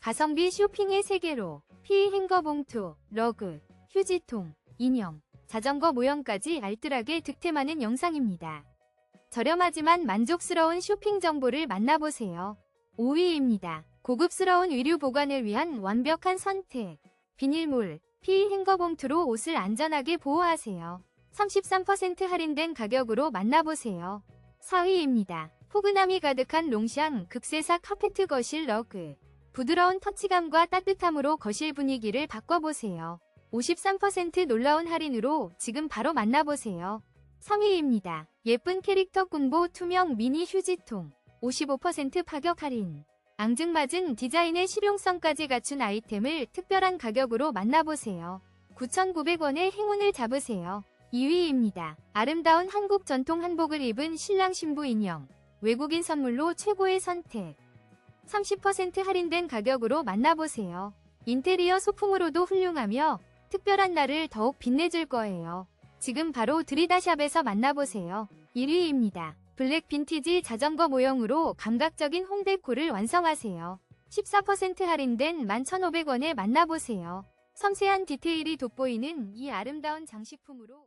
가성비 쇼핑의 세계로 피 행거 봉투, 러그, 휴지통, 인형, 자전거 모형까지 알뜰하게 득템하는 영상입니다. 저렴하지만 만족스러운 쇼핑 정보를 만나보세요. 5위입니다. 고급스러운 의류 보관을 위한 완벽한 선택. 비닐물, 피 행거 봉투로 옷을 안전하게 보호하세요. 33% 할인된 가격으로 만나보세요. 4위입니다. 포근함이 가득한 롱샹 극세사 카페트 거실 러그. 부드러운 터치감과 따뜻함으로 거실 분위기를 바꿔보세요. 53% 놀라운 할인으로 지금 바로 만나보세요. 3위입니다. 예쁜 캐릭터 군보 투명 미니 휴지통. 55% 파격 할인. 앙증맞은 디자인의 실용성까지 갖춘 아이템을 특별한 가격으로 만나보세요. 9,900원의 행운을 잡으세요. 2위입니다. 아름다운 한국 전통 한복을 입은 신랑 신부 인형. 외국인 선물로 최고의 선택. 30% 할인된 가격으로 만나보세요. 인테리어 소품으로도 훌륭하며 특별한 날을 더욱 빛내줄 거예요. 지금 바로 드리다샵에서 만나보세요. 1위입니다. 블랙 빈티지 자전거 모형으로 감각적인 홈데코를 완성하세요. 14% 할인된 11,500원에 만나보세요. 섬세한 디테일이 돋보이는 이 아름다운 장식품으로